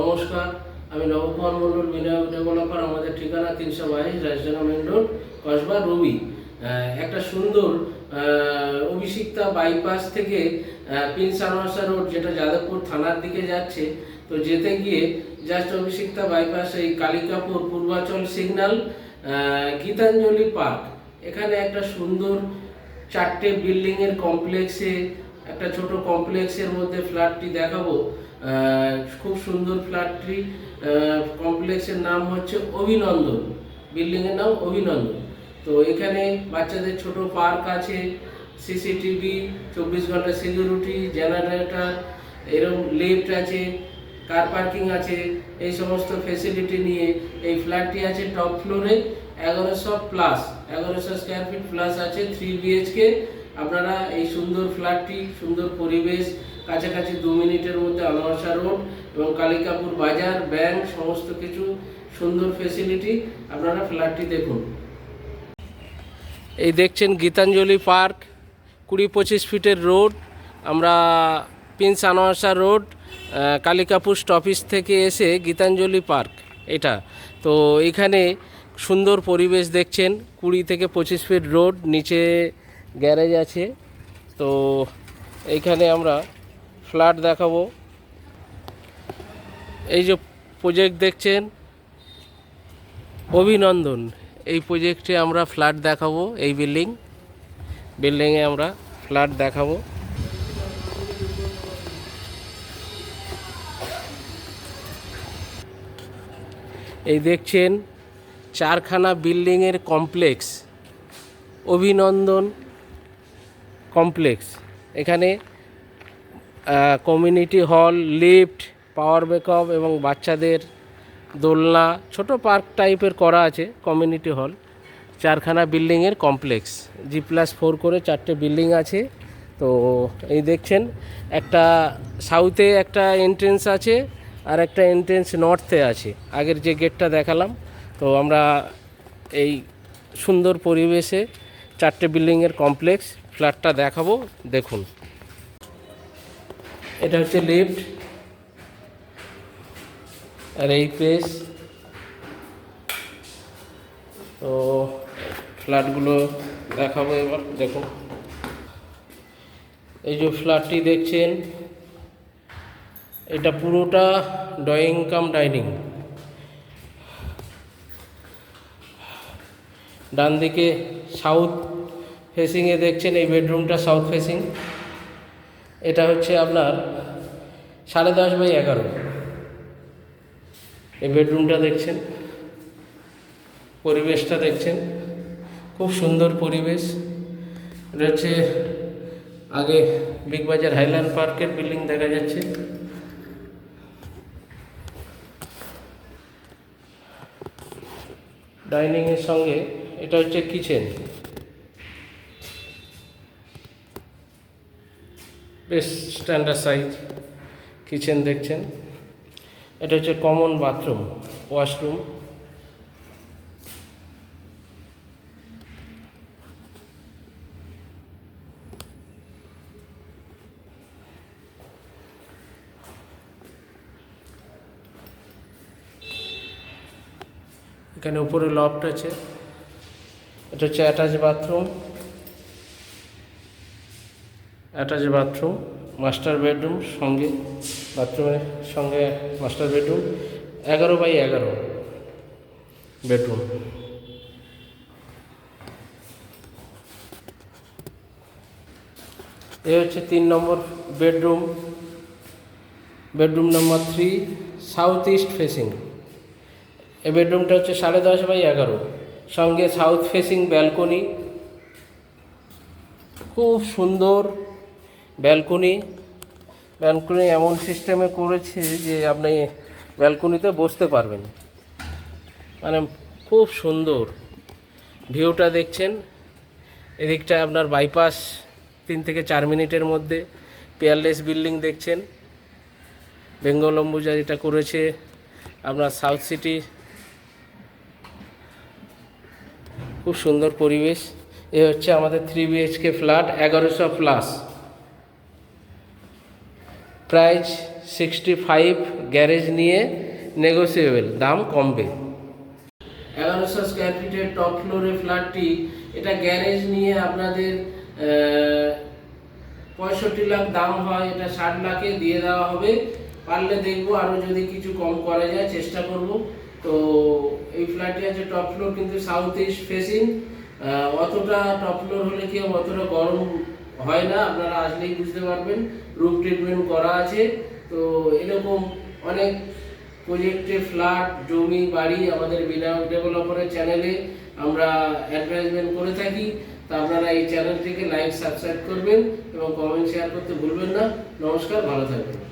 নমস্কার, আমি নবকুমার মণ্ডল বিনয় ডেভেলপার আমাদের ঠিকানা তিনশো বাইশ রাজধানী মেন রোড কসবা, রবি। একটা সুন্দর অভিষিক্তা বাইপাস থেকে প্রিন্স রোড যেটা যাদবপুর থানার দিকে যাচ্ছে। তো যেতে গিয়ে জাস্ট অভিষিক্তা বাইপাস এই কালিকাপুর পূর্বাচল সিগন্যাল গীতাঞ্জলি পার্ক এখানে একটা সুন্দর চারটে বিল্ডিংয়ের কমপ্লেক্সে একটা ছোট কমপ্লেক্সের মধ্যে ফ্ল্যাটটি দেখাবো। খুব সুন্দর ফ্ল্যাটটি কমপ্লেক্সের নাম হচ্ছে অভিনন্দন। বিল্ডিংয়ের নাম অভিনন্দন। তো এখানে বাচ্চাদের ছোট পার্ক আছে, সিসিটিভি, চব্বিশ ঘণ্টা সিকিউরিটি, জেনারেটর এরকম লিফট আছে, কার পার্কিং আছে, এই সমস্ত ফেসিলিটি নিয়ে এই ফ্ল্যাটটি আছে টপ ফ্লোরে এগারোশো প্লাস এগারোশো স্কোয়ার ফিট প্লাস আছে থ্রি বিএইচকে আপনারা এই সুন্দর ফ্ল্যাটটি, সুন্দর পরিবেশ, কাছাকাছি দু মিনিটের মধ্যে আনোয়ারসা রোড এবং কালিকাপুর বাজার, ব্যাংক, সমস্ত কিছু, সুন্দর ফেসিলিটি আপনারা ফ্ল্যাটটি দেখুন। এই দেখছেন গীতাঞ্জলি পার্ক, কুড়ি পঁচিশ ফিটের রোড, আমরা প্রিন্স আনোয়ারসা রোড কালিকাপুর স্টপিস থেকে এসে গীতাঞ্জলি পার্ক, এটা। তো এখানে সুন্দর পরিবেশ দেখছেন, কুড়ি থেকে পঁচিশ ফিট রোড, নিচে গ্যারেজ আছে। তো এইখানে আমরা ফ্ল্যাট দেখাবো। এই যে প্রজেক্ট দেখছেন? অভিনন্দন। এই প্রজেক্টে আমরা ফ্ল্যাট দেখাবো, এই বিল্ডিং। বিল্ডিংয়ে আমরা ফ্ল্যাট দেখাবো। এই দেখছেন, চারখানা বিল্ডিংয়ের কমপ্লেক্স। অভিনন্দন। কমপ্লেক্স। এখানে community hall lift power backup এবং বাচ্চাদের দোলনা, ছোট পার্ক টাইপের করা আছে কমিউনিটি হল চারখানা বিল্ডিংয়ের কমপ্লেক্স জি প্লাস ফোর করে চারটে বিল্ডিং আছে। তো এই দেখছেন, একটা সাউথে একটা এন্ট্রেন্স আছে আর একটা এন্ট্রেন্স নর্থে আছে। আগের যে গেটটা দেখালাম, তো আমরা এই সুন্দর পরিবেশে চারটে বিল্ডিংয়ের কমপ্লেক্স, ফ্ল্যাটটা দেখাবো, দেখুন। এটা হচ্ছে লিফট আর এই পেস তো ফ্ল্যাটগুলো দেখাবো এবার, দেখুন। এই যে ফ্ল্যাটটি দেখছেন, এটা পুরোটা ড্রয়িং কাম ডাইনিং। ডান দিকে সাউথ ফেসিংয়ে দেখছেন, এই বেডরুমটা সাউথ ফেসিং এটা হচ্ছে আপনার সাড়ে দশ বাই এগারো। এই বেডরুমটা দেখছেন, পরিবেশটা দেখছেন, খুব সুন্দর পরিবেশ। এটা হচ্ছে আগে বিগ বাজার হাইল্যান্ড পার্কের বিল্ডিং দেখা যাচ্ছে। ডাইনিংয়ের সঙ্গে এটা হচ্ছে কিচেন বেশ স্ট্যান্ডার্ড সাইজ কিচেন দেখছেন। এটা হচ্ছে কমন বাথরুম ওয়াশরুম এখানে উপরে লফট আছে। এটা হচ্ছে attach bathroom attach bathroom master bedroom সঙ্গে বাথরুমের সঙ্গে মাস্টার বেডরুম এগারো বাই এগারো বেডরুম এ হচ্ছে তিন নম্বর বেডরুম বেডরুম নম্বর থ্রি সাউথ ইস্ট ফেসিং এই বেডরুমটা হচ্ছে সাড়ে দশ বাই এগারো। সঙ্গে সাউথ ফেসিং ব্যালকনি খুব সুন্দর ব্যালকনি ব্যালকনি এমন সিস্টেমে করেছে যে আপনি ব্যালকনিতে বসতে পারবেন। মানে খুব সুন্দর। ভিউটা দেখছেন। এদিকটা আপনার বাইপাস তিন থেকে চার মিনিটের মধ্যে। পেয়ারলেস বিল্ডিং দেখছেন। বেঙ্গল অম্বুজা যেটা করেছে। আপনার সাউথ সিটি খুব সুন্দর পরিবেশ। এ হচ্ছে আমাদের থ্রি বিএইচকে ফ্ল্যাট এগারোশো plus price sixty five garage নিয়ে নেগোসিয়েবল দাম কমবে। এগারোশো স্কোয়ার ফিটের টপ ফ্লোরে ফ্ল্যাটটি এটা গ্যারেজ নিয়ে আপনাদের পঁয়ষট্টি লাখ দাম হয়, এটা ষাট লাখে দিয়ে দেওয়া হবে। পারলে দেখব আরও যদি কিছু কম করা যায়, চেষ্টা করব। তো এই ফ্ল্যাটটি আছে টপ ফ্লোর কিন্তু সাউথ ইস্ট ফেসিং অতটা টপ ফ্লোর হলে কি অতটা গরম হয় না, আপনারা আসলেই বুঝতে পারবেন। রুম ট্রিটমেন্ট করা আছে। তো এরকম অনেক প্রজেক্টে ফ্ল্যাট জমি, বাড়ি আমাদের বিনা ডেভেলপারের চ্যানেলে আমরা অ্যাডভার্টাইজমেন্ট করে থাকি। তা আপনারা এই চ্যানেলটিকে লাইক সাবস্ক্রাইব করবেন এবং কমেন্ট শেয়ার করতে ভুলবেন না। নমস্কার, ভালো থাকবেন।